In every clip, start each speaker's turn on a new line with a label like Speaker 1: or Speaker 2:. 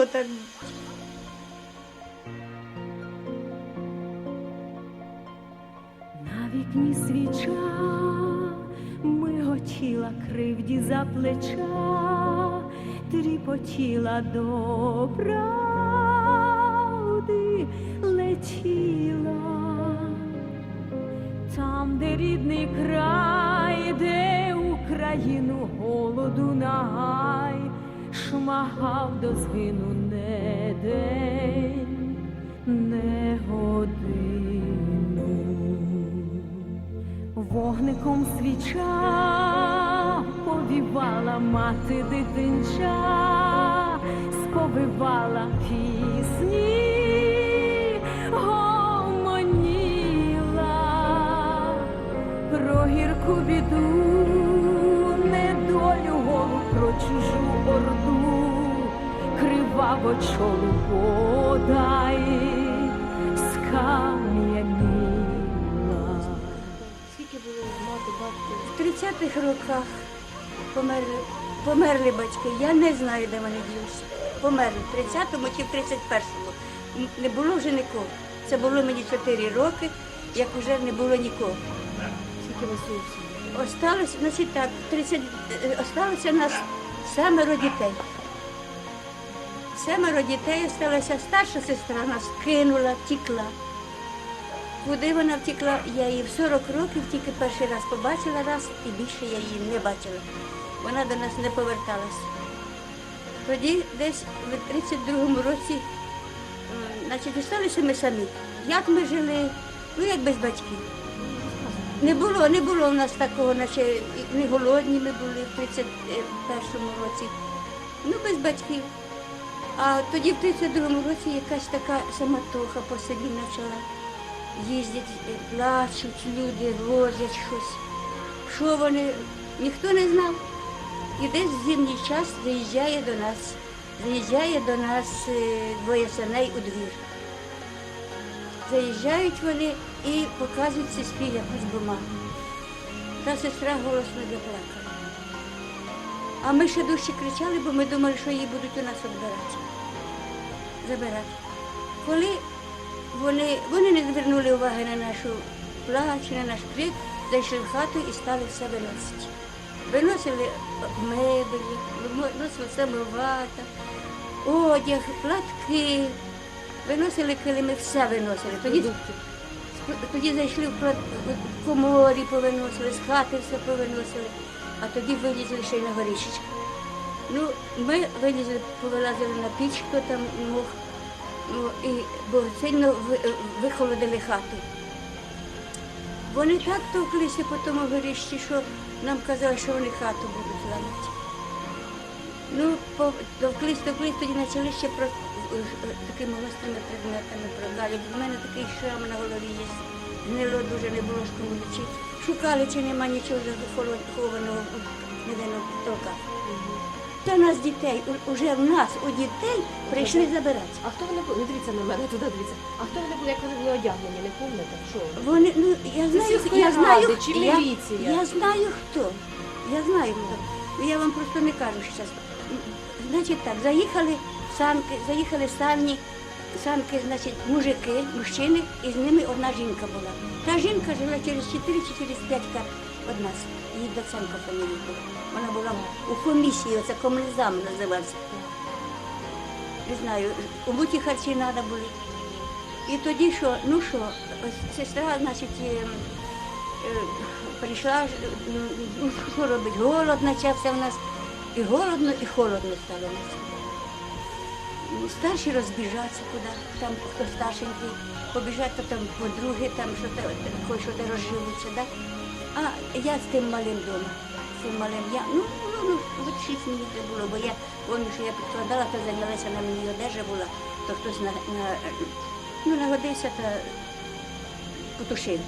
Speaker 1: могло так.
Speaker 2: На вікні свіча миготіла кривді за плеча, тріпотіла до правди летіла. Там, де рідний край, де Україну голоду нагай, шмагав до згину не день, не годину. Вогником свіча повівала мати дитинча, сповивала пісні, гомоніла про гірку біду, криваво чолу подай, скам'яніла.
Speaker 3: Скільки було мати, батько?
Speaker 1: В 30-х роках померли, померли батьки. Я не знаю, де вони ділися. Померли в 30-му чи в 31-му. Не було вже нікого. Це було мені 4 роки, як вже не було нікого.
Speaker 3: Скільки вас?
Speaker 1: Осталось, значить так, 30, е, осталося нас семеро дітей. Семеро дітей осталося. Старша сестра нас кинула, втекла. Куди вона втекла, я її в 40 років тільки перший раз побачила раз і більше я її не бачила. Вона до нас не поверталась. Тоді десь в 32-му році, м, значить, залишилися ми самі. Як ми жили, ну як без батьків. Не було, не було в нас такого, наче не голодні ми були в 31-му році. Ну, без батьків. А тоді в 32-му році якась така самотоха по селі почала. Їздять, плачуть люди, возять щось. Що вони, ніхто не знав. І десь в зимній час заїжджає до нас, заїжджає до нас е, двоє синей у двір. Заїжджають вони і показують сестрі якусь бумагу. Та сестра голосно заплакала. А ми ще дужче кричали, бо ми думали, що її будуть у нас відбирати. Забирати. Коли вони, вони не звернули уваги на нашу плач, на наш крик, зайшли в хату і стали все виносити. Виносили мебелі, виносили самовата, одяг, платки, виносили килими, все виносили. Тоді тоді зайшли в в коморі, повиносили, з хати все повиносили, а тоді вилізли ще й на горішечку. Ну, ми вилізли, повилазили на піч, хто там мог, ну, і, бо сильно вихолодили хату. Вони так товклися по тому горіщі, що нам казали, що вони хату будуть ламати. Ну, товклись, товклись, тоді почали ще про, такими гострими предметами прогалювати. У мене такий шрам на голові є. Гнило дуже не було кому лічити. Шукали, чи нема нічого захованого толках. Та нас дітей, уже в нас, у дітей прийшли забирати.
Speaker 3: А хто вони були? Не дивіться на мене, туди дивіться. А хто вони були, як вони були одягнені, не пам'ятаєте? Що? вони?
Speaker 1: Ну, я знаю, я знаю,
Speaker 3: ради чи
Speaker 1: я,
Speaker 3: міліція?
Speaker 1: я знаю хто. Я знаю хто. Я вам просто не кажу зараз. Значить так, заїхали санки, заїхали сані, санки, значить, мужики, мужчини, і з ними одна жінка була. Та жінка жила через 4 чи через 5 хат від нас. Її Доценко фамілія була. Вона була у комісії, оце комунізам називався. Не знаю, у буті харчі треба були. І тоді що, ну що, сестра, значить, е, е, прийшла, ну, ну, що робить, голод почався в нас. І голодно, і холодно стало в нас. Старші розбіжаться куди, там хто старшенький, побіжать, то там подруги, там що то що розживуться, да? А я з тим малим вдома. З тим малим я, ну, ну, ну, шість мені це було, бо я пам'ятаю, що я підкладала, то зайнялася на мені одежа була, то хтось на, на, ну, нагодився та потушив.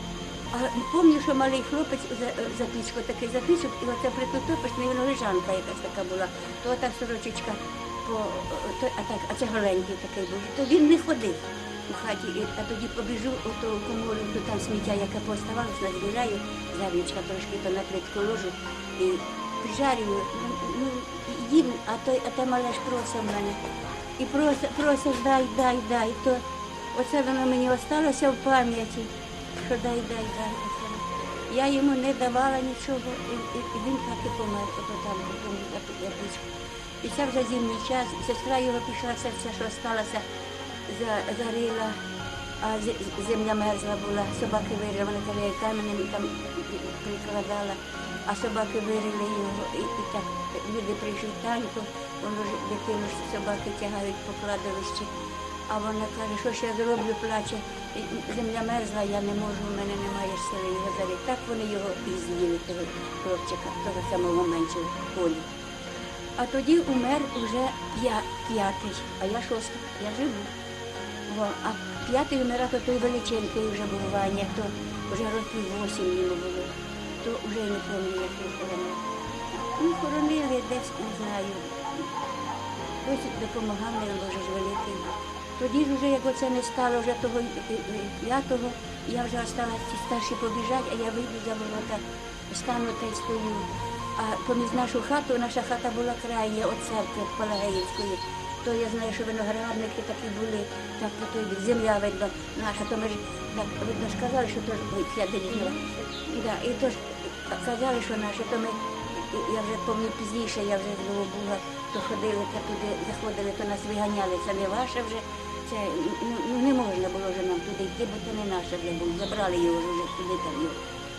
Speaker 1: А пам'ятаю, що малий хлопець за, пічку такий за пічку, і оце притутопиш, не лежанка якась така була, то та сорочечка, по, а, так, а це голенький такий був, то він не ходив у хаті, а тоді побіжу ото в комору, то там сміття, яке поставалось, назбираю, зерничка трошки, то на плитку ложу і прижарюю, ну, ну, їм, а той, а те мале ж просив мене. і просить, просить дай, дай, дай. То оце воно мені осталося в пам'яті, що дай, дай, дай. Я йому не давала нічого, і, і, і він так і помер, ото там у тому запитку. І це вже зимній час, сестра його пішла, це все, що сталося, за, зарила, а земля мерзла була, собаки вирили, вони каже, каменем там прикладала, а собаки вирили його, і, і так люди прийшли танку, воно ж дитину собаки тягають по кладовищі. А вона каже, що ж я зроблю, плаче, земля мерзла, я не можу, у мене немає сили його залити. Так вони його і з'їли, того хлопчика, того самого меншого полі. А тоді умер уже п'я- п'ятий, а я шостий, я живу. Во, а п'ятий умирав, то той величенький вже був Ваня, то вже років вісім йому було, то вже не пам'ятаю, як його хоронили. Ну, хоронили десь, не знаю. Досить допомагав мені Боже ж. Тоді ж вже, як оце не стало вже того е, е, п'ятого, я вже осталась ці старші побіжать, а я вийду за ворота, стану та й стою. А поміж нашу хату, наша хата була крайня від церкви від То я знаю, що виноградники такі були, так по той земля видно наша, то ми ж так видно ж казали, що то ж я дивіла. Да, і то ж казали, що наше, то ми я вже пам'ятаю пізніше, я вже знову була, то ходили, та туди заходили, то нас виганяли, це не ваше вже. Це ну, не можна було вже нам туди йти, бо це не наше вже було. Забрали його вже туди там.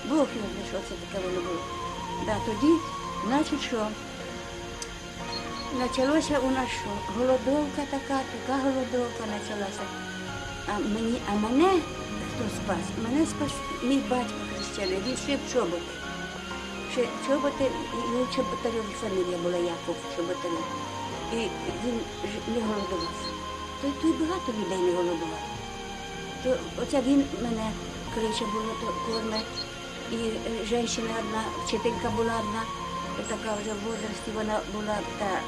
Speaker 1: Бог його що це таке воно було. Да, тоді, значить, що почалося у нас що? Голодовка така, така голодовка почалася. А, мені, а мене хто спас? Мене спас мій батько хрещений, він шив чоботи. Ще чоботи, і чоботарів фамілія була Яков Чоботарів. І він не голодував. То, й багато людей не голодувало. То оце він мене кличе було, то корме. І е, жінка одна, вчителька була одна, така вже в возрасті, вона була та е,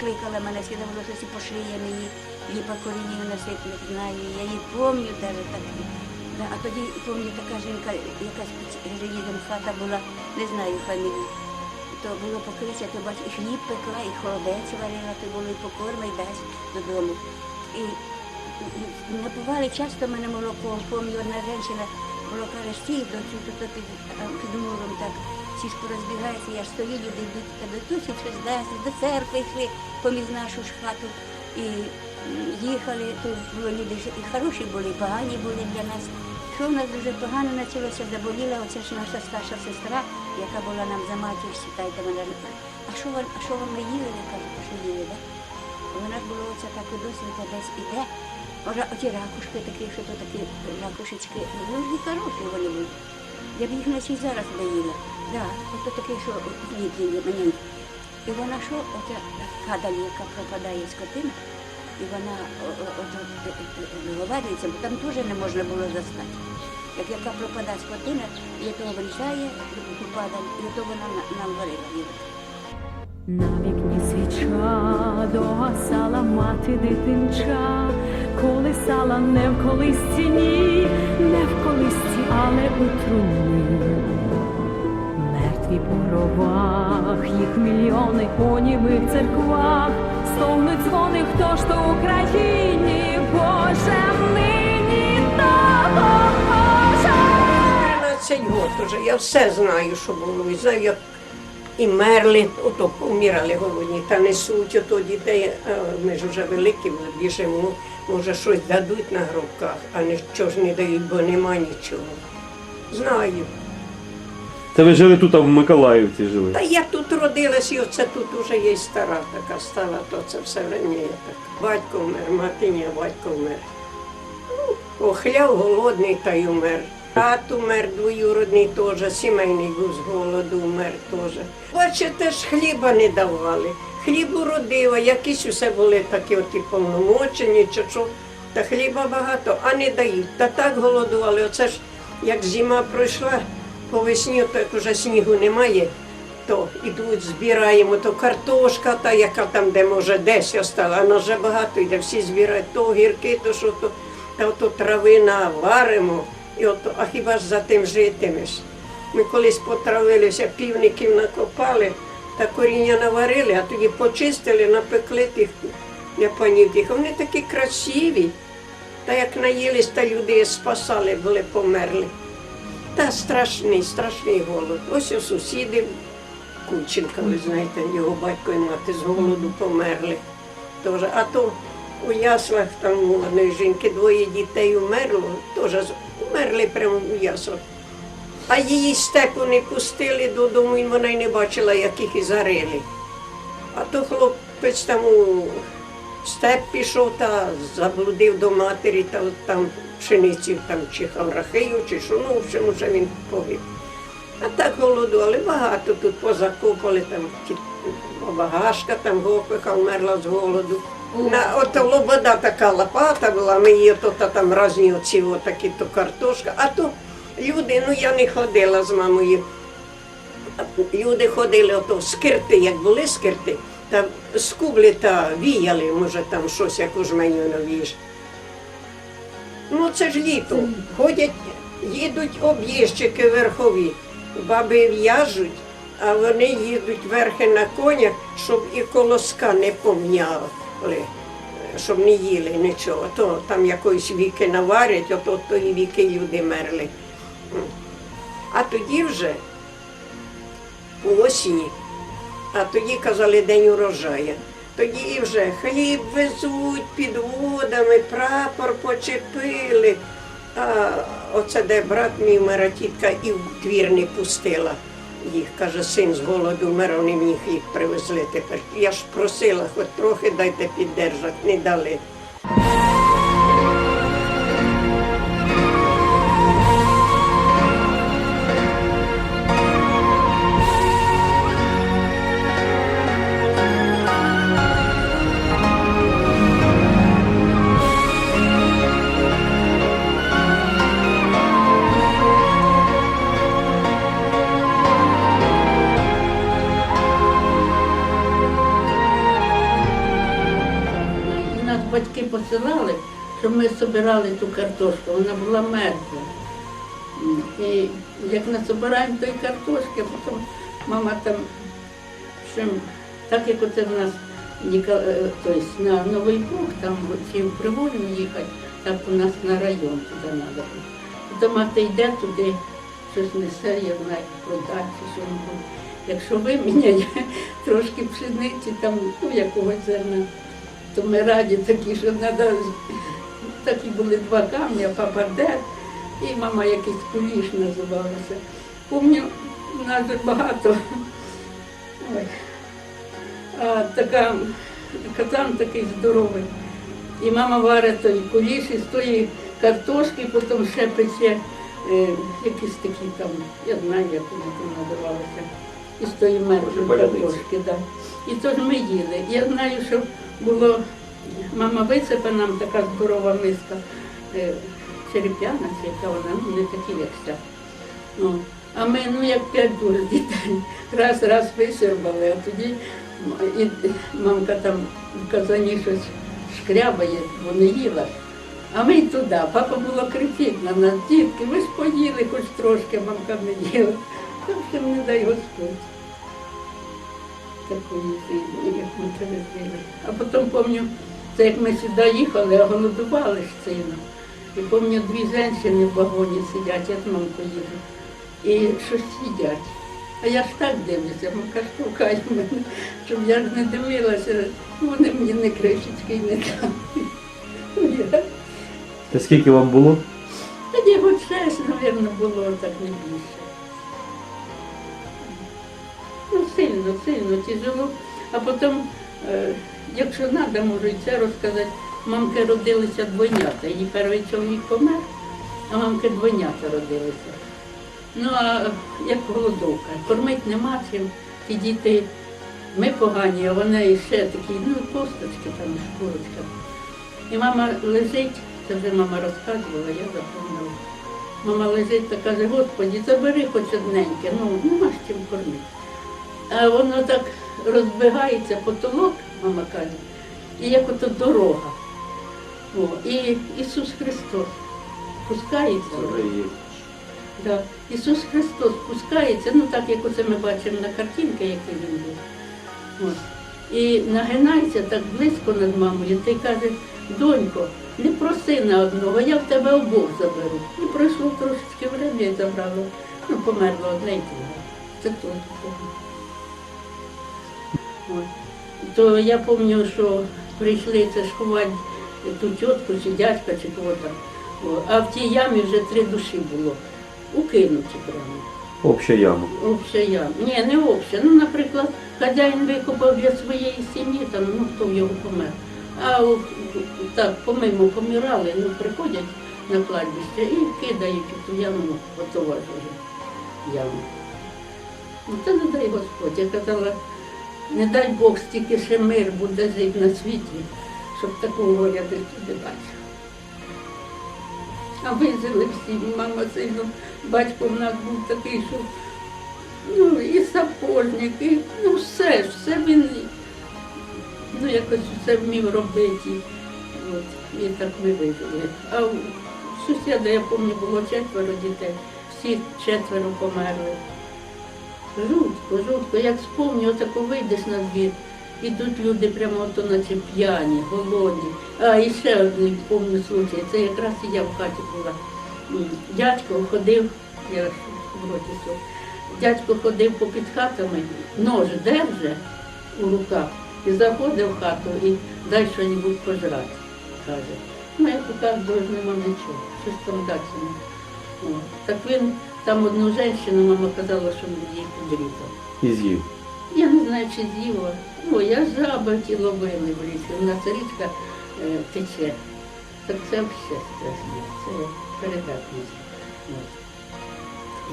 Speaker 1: кликала мене, сказала, що і пошиє мені, її по корінні носити, не знаю. Я її пам'ятаю навіть так. А тоді пам'ятаю, така жінка, якась рідом хата була, не знаю фамілії. То було покриття, то бач, і хліб пекла, і холодець варила, то було і покорма, і дасть додому. І напували часто мене молоко, пам'ятаю, одна жінка було доцю, то, то під, під муром так, всі ж порозбігаються, я ж стою, люди йдуть, та дотусі щось дасть, до церкви йшли поміж нашу ж хату. І їхали, то було люди і хороші були, і погані були для нас. Що в нас дуже погано почалося, заболіла оця ж наша старша сестра, яка була нам за матір, считайте мене. А що ви, а що ви ми їли? Я кажу, що їли, да? Вона ж була оця так і досвідка десь іде. Може, ракушки такі, що то такі ракушечки, ну і хороші вони були. Я б їх наче зараз би їла. Да, ото таке, що їдли мені. І вона що, оця кадаль, яка пропадає скотина, і вона ото е, е, виварюється, бо там теж не можна було застати. Як яка пропадає скотина, і того врізає, і то вона нам варила.
Speaker 2: На вікні свіча догасала мати дитинча, колисала не в колисці, ні, не в колисці, але у труні. Мертві по гробах, їх мільйони по німих церквах, стогнуть дзвони, хто ж то в Україні, Боже, нині допоможе.
Speaker 4: 13 років вже. Я все знаю, що було. І знаю, як і мерли, ото помирали голодні, та несуть ото дітей. Ми ж вже великі біжимо. Може, щось дадуть на гробках, а нічого ж не дають, бо нема нічого. Знаю.
Speaker 5: Це ви жили тут, а в Миколаївці жили.
Speaker 4: Та я тут родилась, і оце тут уже є стара така стала, то це все время я так. Батько вмер, матиня, батько вмер. Ну, охляв голодний та й умер. Тат умер двоюродний теж, сімейний був з голоду, умер теж. Бачите, ж хліба не давали. Хлібу родила, якісь усе були такі от і повномочені, чи що. Та хліба багато, а не дають. Та так голодували. Оце ж як зима пройшла, по весні, то як уже снігу немає, то ідуть, збираємо, то картошка, та яка там, де може десь остала, а нас вже багато йде, всі збирають, то огірки, то що то, та ото травина варимо, і ото, а хіба ж за тим житимеш? Ми колись потравилися, півників накопали, та коріння наварили, а тоді почистили, напекли тих для панів тих. Вони такі красиві. Та як наїлись, та люди спасали, були померли. Та страшний, страшний голод. Ось у сусідів Кученка, ви знаєте, його батько і мати з голоду померли. Тоже. А то у яслах там у жінки двоє дітей умерло, теж умерли прямо у яслах. А її степу не пустили додому, і вона й не бачила, як їх і зарили. А то хлопець там у степ пішов та заблудив до матері, та там пшеницю там чи хаврахию, чи що, ну, в общем, вже він погиб. А так голодували, багато тут позакопали, там багашка там гопиха вмерла з голоду. На, от лобода така лопата була, ми її то, там різні оці отакі, то картошка, а то люди, ну я не ходила з мамою. Люди ходили ото скирти, як були скирти, та скублі та віяли, може там щось, яку жменю навіж. Ну це ж літо. Ходять, їдуть об'їжджики верхові, баби в'яжуть, а вони їдуть верхи на конях, щоб і колоска не помняли, щоб не їли нічого. То там якоїсь віки наварять, ото тої віки люди мерли. А тоді вже по осені, а тоді казали день урожаю. Тоді вже хліб везуть під водами, прапор почепили. А оце де брат мій вмер, а тітка і в двір не пустила їх. Каже, син з голоду вмер, вони мені їх привезли тепер. Я ж просила, хоч трохи дайте піддержати, не дали.
Speaker 6: Збирали ту картошку, вона була мерзла. М, І як насобираємо тої картошки, а потім мама там, що, так як оце в нас тобто на Новий Буг, там ці в їхати, так у нас на район туди треба. Потім мати йде туди, щось несе, я знаю, продати, що небудь. Якщо виміняє трошки пшениці, там, ну, якогось зерна, то ми раді такі, що треба. Такі були два камні, папа де, і мама якийсь куліш називалася. Помню, у нас багато. Ой. А, така, казан такий здоровий. І мама варить той куліш із тої картошки, потім ще пече е, якісь такі там, я знаю, як вони там називалися, із тої мертвої картошки. Да. І тож ми їли. Я знаю, що було, мама висипе нам така здорова миска, е, череп'яна, яка вона, ну не такі, як ця. Ну, а ми, ну як п'ять дур дітей, раз, раз висербали, а тоді і мамка там в казані щось шкрябає, бо не їла. А ми й туди. Папа було кричить на нас, дітки, ви ж поїли хоч трошки, мамка не їла. Так що не дай Господь. Такої як ми пережили. А потім пам'ятаю, це як ми сюди їхали, а голодували ж сильно. І пам'ятаю, дві жінки в вагоні сидять, я з мамкою їду. І щось їдять. А я ж так дивлюся, мамка штовхає мене, щоб я ж не дивилася, вони мені не кришечки не дали.
Speaker 5: Та скільки вам було?
Speaker 6: Тоді хоч шесть, мабуть, було так не більше. Ну, сильно, сильно тяжело. А потім, е, якщо треба, можу і це розказати. Мамки родилися двойнята. Її перший чоловік помер, а мамки двойнята родилися. Ну, а як голодовка, кормить нема чим, ті діти, ми погані, а вони ще такі, ну, косточки там, шкурочка. І мама лежить, це вже мама розказувала, я запомнила. Мама лежить та каже, Господі, забери хоч одненьке, ну нема ж чим кормити. А воно так розбігається потолок, мама каже, і як ото дорога. О, і Ісус Христос пускається. Да. Ісус Христос спускається, ну так як оце ми бачимо на картинці, який він був. І нагинається так близько над мамою, та й каже, донько, не проси на одного, я в тебе обох заберу. І пройшло трошечки время і забрало. Ну, померло одне й друге. Це тут. От. То я пам'ятаю, що прийшли це ж ховати ту тітку чи дядька, чи кого там. А в тій ямі вже три душі було. Укинуті прямо.
Speaker 5: Обща яма.
Speaker 6: Обща яма. Ні, не обща. Ну, наприклад, хазяїн викопав для своєї сім'ї, там, ну хто в його помер. А так, помимо помирали, ну приходять на кладбище і кидають ту яму, готова вже яму. Ну, це не дай Господь. Я казала, не дай Бог, стільки ще мир буде жити на світі, щоб такого горя не бачив. А вижили всі, мама сильно, батько в нас був такий, що ну, і сапожник, і ну все, все він ну, якось все вмів робити. От, і так ми вижили. А у сусіда, я пам'ятаю, було четверо дітей, всі четверо померли. Жутко, жутко. Як спомню, отако вийдеш на двір, ідуть люди прямо ото наче п'яні, голодні. А і ще один помню случай. Це якраз і я в хаті була. Дядько ходив, я в дядько ходив попід хатами, нож держи у руках і заходив в хату і дай що-небудь пожрати, каже. Ну, я покажу, ж нема нічого, щось там дати. Так він там одну жінку, мама казала, що її підрізав.
Speaker 5: І з'їв.
Speaker 6: Я не знаю, чи з'їла. Ну, я жаба ті ловили в річці. У нас річка е, тече. Так це все страшне. Це передатність.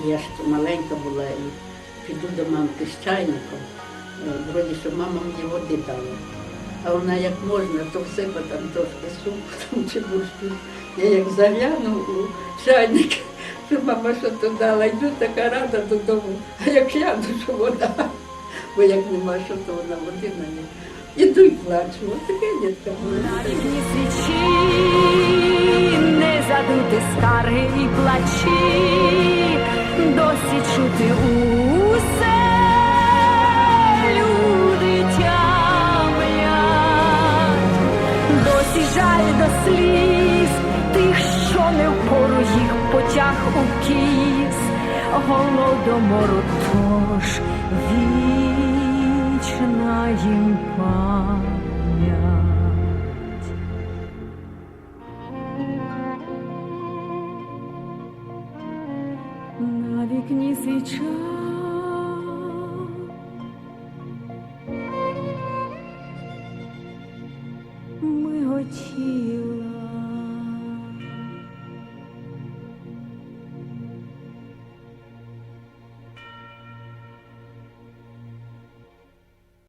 Speaker 6: Я ж маленька була і піду до мамки з чайником. Е, Вроді, що мама мені води дала. А вона як можна, то всипа там трошки супу там, чи борщу. Я як загляну у чайник, що мама що то дала, йду така рада додому, а як гляну, що вода, бо як нема що, то вона води на ній. Іду і плачу. Ось таке дітка була.
Speaker 2: На вікні свічі, не задути скарги і плачі, досі чути усе, люди тямлять, досі жаль до сліз, тих, що не впору їх потяг у кіс, голодомору тож вічна їм пам'ять.